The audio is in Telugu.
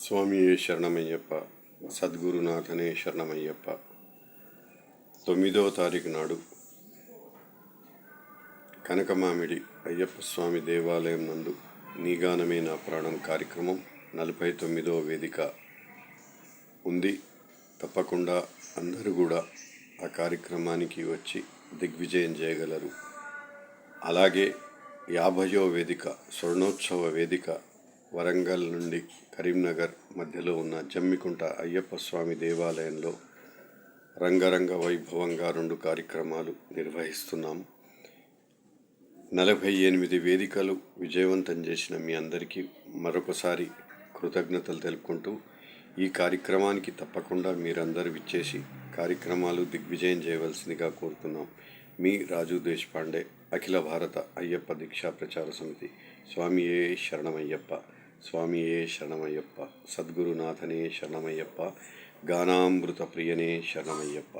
స్వామియే శరణమయ్యప్ప సద్గురునాథనే శరణమయ్యప్ప. తొమ్మిదవ తారీఖు నాడు కనకమామిడి అయ్యప్ప స్వామి దేవాలయం నందు నీగానమే నా ప్రాణం కార్యక్రమం నలభై తొమ్మిదవ వేదిక ఉంది. తప్పకుండా అందరూ కూడా ఆ కార్యక్రమానికి వచ్చి దిగ్విజయం చేయగలరు. అలాగే యాభయో వేదిక స్వర్ణోత్సవ వేదిక వరంగల్ నుండి కరీంనగర్ మధ్యలో ఉన్న జమ్మికుంట అయ్యప్ప స్వామి దేవాలయంలో రంగరంగ వైభవంగా రెండు కార్యక్రమాలు నిర్వహిస్తున్నాం. నలభై ఎనిమిది వేదికలు విజయవంతం చేసిన మీ అందరికీ మరొకసారి కృతజ్ఞతలు తెలుపుకుంటూ ఈ కార్యక్రమానికి తప్పకుండా మీరందరూ విచ్చేసి కార్యక్రమాలు దిగ్విజయం చేయవలసిందిగా కోరుతున్నాం. మీ రాజు దేశపాండే అఖిల భారత అయ్యప్ప దీక్షా ప్రచార సమితి స్వామి ఏ శరణమయ్యప్ప. స్వామియే శరణమయ్యప్ప సద్గురునాథనే శరణమయ్యప్ప గానామృత ప్రియనే శరణమయ్యప్ప.